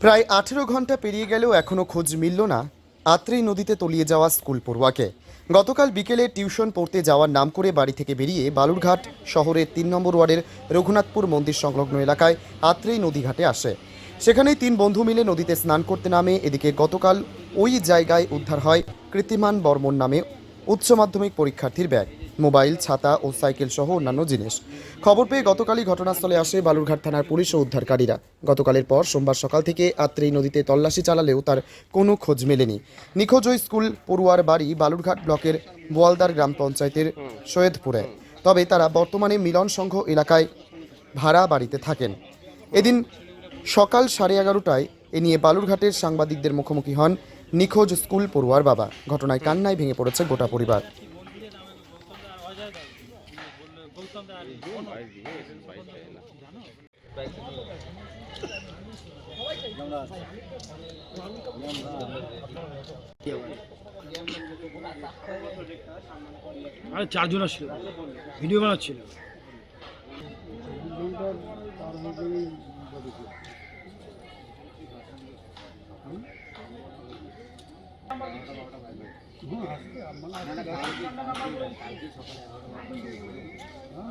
প্রায় আঠেরো ঘণ্টা পেরিয়ে গেলেও এখনও খোঁজ মিলল না। আত্রেই নদীতে তলিয়ে যাওয়া স্কুল পড়ুয়াকে। গতকাল বিকেলে টিউশন পড়তে যাওয়ার নাম করে বাড়ি থেকে বেরিয়ে বালুরঘাট শহরের তিন নম্বর ওয়ার্ডের রঘুনাথপুর মন্দির সংলগ্ন এলাকায় আত্রেই নদীঘাটে আসে। সেখানেই তিন বন্ধু মিলে নদীতে স্নান করতে নামে। এদিকে গতকাল ওই জায়গায় উদ্ধার হয় কৃত্রিমান বর্মন নামে উচ্চ মাধ্যমিক পরীক্ষার্থীর ব্যাগ। মোবাইল, ছাতা ও সাইকেল সহ অন্যান্য জিনিস। খবর পেয়ে গতকালই ঘটনাস্থলে আসে বালুরঘাট থানার পুলিশ ও উদ্ধারকারীরা। গতকালের পর সোমবার সকাল থেকে আত্রেই নদীতে তল্লাশি চালালেও তার কোনো খোঁজ মেলেনি। নিখোঁজ ওই স্কুল পড়ুয়ার বাড়ি বালুরঘাট ব্লকের বোয়ালদার গ্রাম পঞ্চায়েতের সৈয়দপুরে। তবে তারা বর্তমানে মিলন সংঘ এলাকায় ভাড়া বাড়িতে থাকেন। এদিন সকাল সাড়ে এগারোটায় এ নিয়ে বালুরঘাটের সাংবাদিকদের মুখোমুখি হন নিখোঁজ স্কুল পড়ুয়ার বাবা। ঘটনায় কান্নায় ভেঙে পড়েছে গোটা পরিবার। আরে চারজন ছিল ভিডিও বানাচ্ছিল।